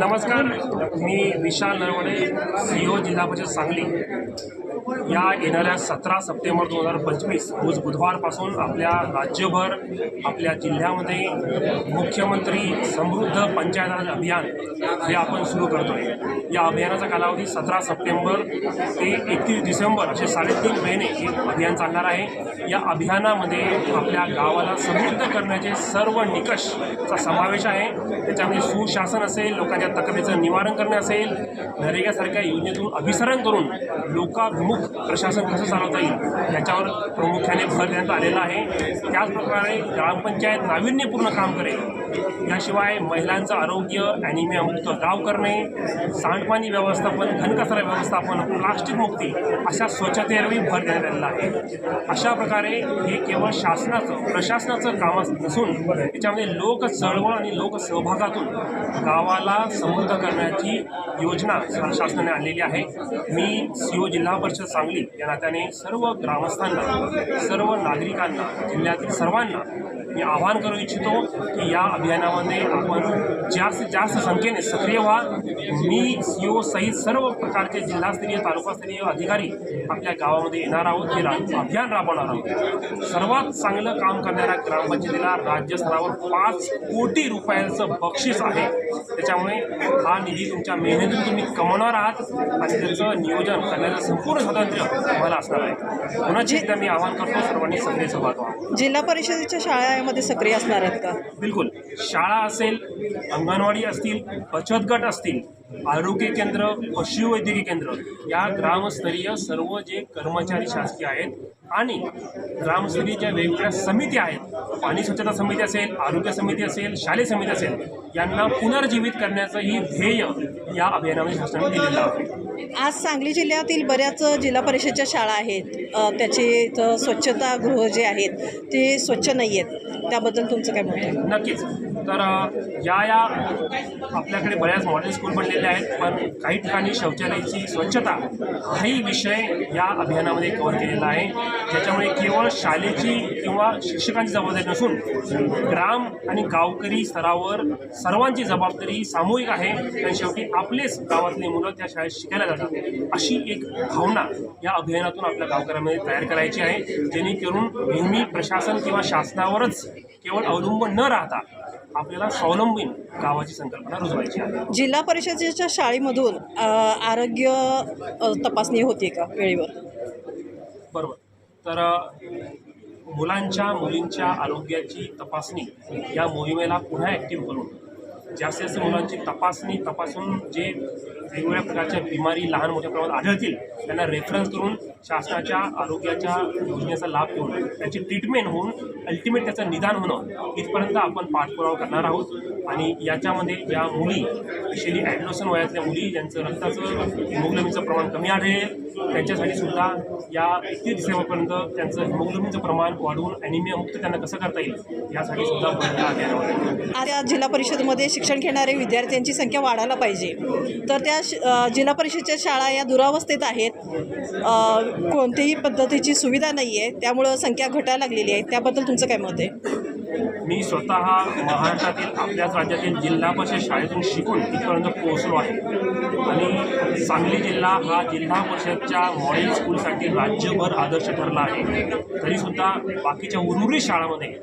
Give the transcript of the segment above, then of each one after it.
नमस्कार मी विशाल नरवडे सीओ जिल्हा परिषद सांगली. या येणाऱ्या सतरा सप्टेंबर दोन हजार पंचवीस रोज बुधवारपासून आपल्या राज्यभर आपल्या जिल्ह्यामध्ये मुख्यमंत्री समृद्ध पंचायत राज अभियान हे आपण सुरू करतो आहे या अभियानाचा कालावधी सतरा सप्टेंबर ते एकतीस डिसेंबर असे साडेतीन महिने हे अभियान चालणार आहे. या अभियानामध्ये आपल्या गावाला समृद्ध करण्याचे सर्व निकषचा समावेश आहे. त्याच्यामध्ये सुशासन असेल लोकांच्या तक्रारीचं निवारण करणे असेल नरेगासारख्या योजनेतून अभिसरण करून लोकाभिमुख प्रशासन कसं चालवता येईल याच्यावर प्रामुख्याने भर देण्यात आलेला आहे. त्याचप्रकारे ग्रामपंचायत नाविन्यपूर्ण काम करेल. याशिवाय महिलांचं आरोग्य ॲनिमियामुक्त गाव करणे सांडपाणी व्यवस्थापन घनकचरा व्यवस्थापन प्लास्टिक मुक्ती अशा स्वच्छतेवरही भर देण्यात आलेला आहे. अशा प्रकारे हे केवळ शासनाचं प्रशासनाचं काम नसून त्याच्यामध्ये लोक चळवळ आणि लोकसहभागातून गावाला समृद्ध करण्याची योजना शासनाने आणलेली आहे. मी सीओ जिल्हा परिषद सांगली या नात्याने सर्व ग्रामस्थांना सर्व नागरिकांना जिल्ह्यातील सर्वांना मी आवाहन करू इच्छितो की या अभियानामध्ये आपण जास्तीत जास्त संख्येने सक्रिय व्हा. मी सी ओ सहित सर्व प्रकारचे जिल्हास्तरीय तालुकास्तरीय अधिकारी आपल्या गावामध्ये येणार आहोत. हे अभियान राबवणार आहोत. सर्वात चांगलं काम करणाऱ्या ग्रामपंचायतीला राज्यस्तरावर पाच कोटी रुपयांचं बक्षीस आहे. त्याच्यामुळे हा निधी तुमच्या मेहनतीतून तुम्ही कमवणार आहात आणि त्याचं नियोजन करण्याचं संपूर्ण असणार आहे. एकदा मी आवाहन करतो सर्वांनी सक्रिय सहभाग व्हा. जिल्हा परिषदेच्या शाळा यामध्ये सक्रिय असणार आहेत का? बिलकुल. शाळा असेल अंगणवाडी असतील बचत गट असतील आरोग्य केंद्र पशुवैद्यकीय केंद्र या ग्रामस्तरीय सर्व जे कर्मचारी शासकीय आहेत आणि ग्रामस्तरीय ज्या वेगवेगळ्या समिती आहेत पाणी स्वच्छता समिती असेल आरोग्य समिती असेल शालेय समिती असेल यांना पुनर्जीवित करण्याचं ही ध्येय या अभियानामध्ये शासनाने दिलेलं आहे. आज सांगली जिल्ह्यातील बऱ्याच जिल्हा परिषदच्या शाळा आहेत. त्याचे स्वच्छतागृह जे आहेत ते स्वच्छ नाही आहेत. त्याबद्दल तुमचं काय आहे? नक्कीच. तर या या आपल्याकडे बऱ्याच मॉडेल स्कूल बनलेल्या आहेत पण काही ठिकाणी शौचालयाची स्वच्छता हाही विषय या अभियानामध्ये कव्हर केलेला आहे. ज्याच्यामुळे केवळ शाळेची किंवा शिक्षकांची जबाबदारी नसून ग्राम आणि गावकरी स्तरावर सर्वांची जबाबदारी सामूहिक आहे आणि शेवटी आपलेच गावातले मुलं त्या शाळेत शिकायला जातात. अशी एक भावना या अभियानातून आपल्या गावकऱ्यांमध्ये तयार करायची आहे. जेणेकरून नेहमी प्रशासन किंवा शासनावरच केवळ अवलंबून न राहता आपल्याला स्वावलंबी गावाची संकल्पना रुजवायची आहे. जिल्हा परिषदेच्या शाळेमधून अ, आरोग्य अ, तपासणी होते का वेळेवर? बरोबर. तर अ, मुलांच्या मुलींच्या आरोग्याची तपासणी या मोहिमेला पुन्हा ॲक्टिव्ह करून जास्तीत जास्त मुलांची तपासणी तपासून जे वेगवेगळ्या प्रकारच्या बिमारी लहान मोठ्या प्रमाणात आढळतील त्यांना रेफरन्स करून शासनाच्या आरोग्याच्या योजनेचा लाभ घेऊन त्याची ट्रीटमेंट होऊन अल्टिमेट त्याचं निदान होणं इथपर्यंत आपण पाठपुरावा करणार आहोत. आणि याच्यामध्ये ज्या मुली स्पेशली ॲडलोसन वयातल्या मुली ज्यांचं रक्ताचं हिमोग्लोबिनचं प्रमाण कमी आढळेल त्यांच्यासाठी सुद्धा या एकतीस डिसेंबरपर्यंत त्यांचं हिमोग्लोबिनचं प्रमाण वाढवून ॲनिमिया मुक्त त्यांना कसं करता येईल यासाठी सुद्धा आता जिल्हा परिषदेमध्ये शिक्षण घेणारे विद्यार्थ्यांची संख्या वाढायला पाहिजे. तर त्या जिल्हा परिषदच्या शाळा या दुरावस्थेत आहेत. कोणतीही पद्धतीची सुविधा नाही आहे त्यामुळं संख्या घटायला लागलेली आहे. त्याबद्दल तुमचं काय मत आहे? मी स्वतः महाराष्ट्रातील आपल्याच राज्यातील जिल्हा परिषद शाळेतून शिकून इथपर्यंत पोहोचलो आहे. आणि सांगली जिल्हा हा जिल्हा परिषदच्या मॉडेल स्कूलसाठी राज्यभर आदर्श ठरला आहे. तरीसुद्धा बाकीच्या उर्वरित शाळामध्ये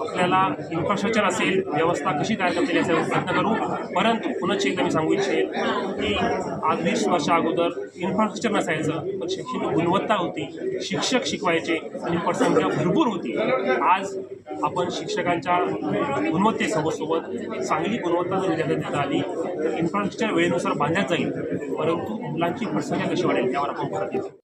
आपल्याला इन्फ्रास्ट्रक्चर असेल व्यवस्था कशी तयार करता येईल याचा प्रयत्न करू. परंतु पुन्हा एकदा मी सांगू इच्छेन की आज वीस वर्षा अगोदर इन्फ्रास्ट्रक्चर नसायचं पण शैक्षणिक गुणवत्ता होती शिक्षक शिकवायचे आणि पटसंख्या भरपूर होती. आज आपण शिक्षकांच्या गुणवत्तेसोबत सोबत चांगली गुणवत्ता जर विद्यार्थ्यांना देता आली तर इन्फ्रास्ट्रक्चर वेळेनुसार बांधण्यात जाईल. परंतु मुलांची पटसंख्या कशी वाढेल यावर आपण भर देतो